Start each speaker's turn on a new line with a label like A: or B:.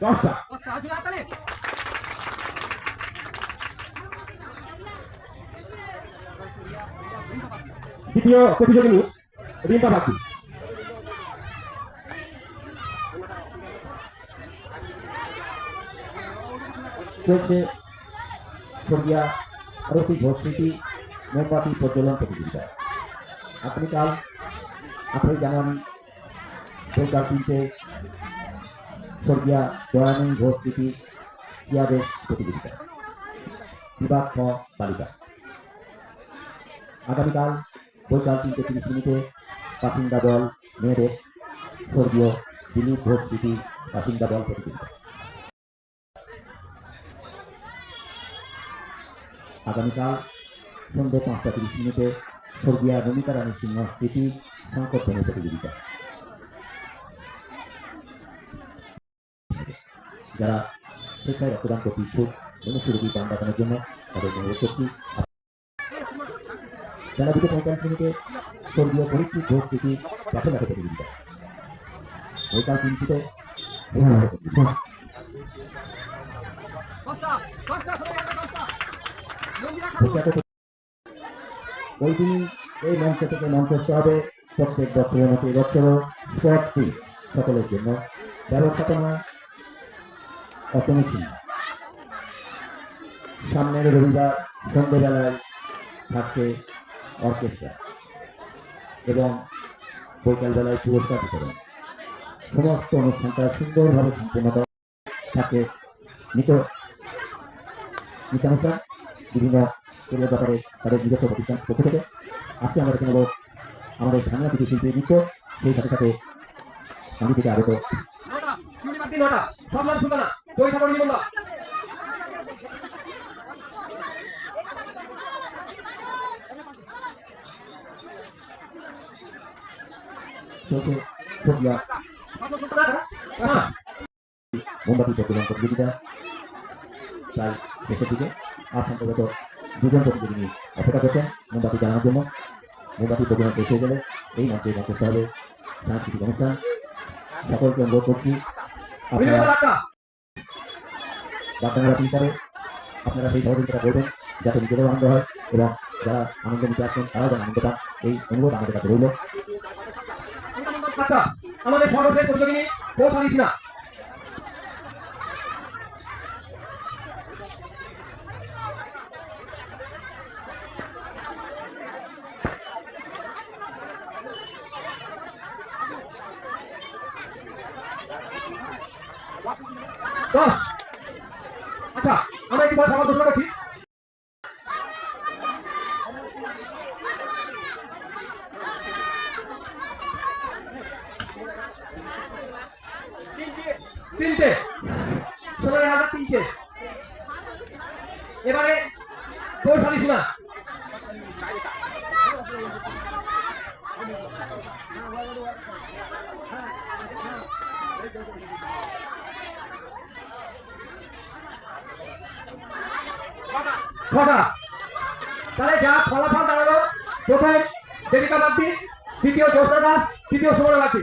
A: দশটা দ্বিতীয় প্রতিযোগিনী রিম্পা পাখি চলছে স্বর্গীয়া আরতি ঘোষ স্মৃতি মোমবাতি প্রজ্বলন প্রতিযোগিতা আগামীকাল আঠারোই জানুয়ারি বৈকাল তিনটে স্বর্গীয়া দয়ানন্দ ঘোষ স্মৃতি ক্রিয়াদের প্রতিযোগিতা। বিভাগ খ বালিকা। আগামীকাল বৈকাল তিনটে তিরিশ মিনিটে বাসিন্দা দল মেয়েদের স্বর্গীয় দিলীপ ঘোষ স্মৃতি বাসিন্দা দল প্রতিযোগিতা। আগামীকাল সন্ধ্যে পাঁচটা তিরিশ মিনিটে স্বর্গীয়া রমিতা রানী সিংহ স্মৃতি সংকটনের প্রতিযোগিতা। যারা স্বেচ্ছায় রক্তদান করতে ইচ্ছুক মুমূর্ষু রোগী প্রাণ বাঁচানোর জন্য তাদের অনুরোধ করছি। যারা দুটো পঁয়তাল্লিশ মিনিটে স্বর্গীয় পরিচিত ঘোষ স্মৃতি প্রাথমিক প্রতিযোগিতা বৈকাল প্রখ্যাত ওই দিনই এই মঞ্চ থেকে মঞ্চস্থ হবে প্রত্যেক বছরের মতো এবছরও স্পট সকলের জন্য। ব্যবস্থাপনা অসমিছিল সামনের রবিবার সন্ধ্যেবেলায় থাকছে অর্কেস্ট্রা এবং বৈকালবেলায় পুরস্কার বিতরণ। সমস্ত অনুষ্ঠানটা সুন্দরভাবে সম্পূর্ণ করা থাকে। নিত নিতানুষ্ঠান, বিভিন্ন স্কুলের ব্যাপারে তাদের নিজস্ব প্রতিষ্ঠান পক্ষ থেকে। আজকে আমরা নেব আমাদের স্থানীয় কিছু শিল্পী নৃত্য সেই সাথে সাথে আমি থেকে আগত।
B: নটা শিউলি মাটি
A: চলছে সবজিয়া
B: সম্মান সুতনা হ্যাঁ।
A: মোমবাতি প্রতিদিন প্রতিযোগিতা। প্রায় শেষের দিকে আর সম্ভবত দুজন প্রতিযোগী অপেক্ষা করছেন। মোমবাতি জানানোর জন্য মোমবাতি প্রতিদিন শেষ হয়ে গেলে এই মঞ্চে মঞ্চস্থ হবে সাংস্কৃতিক অনুষ্ঠান। সকলকে অনুরোধ করছি আপনারা বার্তামেলা টিচারে আপনারা সেই সহযোগিতা করবেন যাতে নিজেদেরও আনন্দ হয় এবং যারা আনন্দ নিতে আসছেন, তারাও যেন আনন্দ পান এই অনুরোধ আমাদের কাছে রইল।
B: আচ্ছা সিনহা দশ আচ্ছা আমরা একটি বড় সভা ঘোষণা করছি। তিনটে ষোলো হাজার তিনটে। এবারে কৌশলী শোনা ছটা। তাহলে যা ফলাফল দাঁড়াল প্রথম দেবিকা বাগদি তৃতীয় জ্যোৎস্না দাস তৃতীয় সুবর্ণ বাগদি।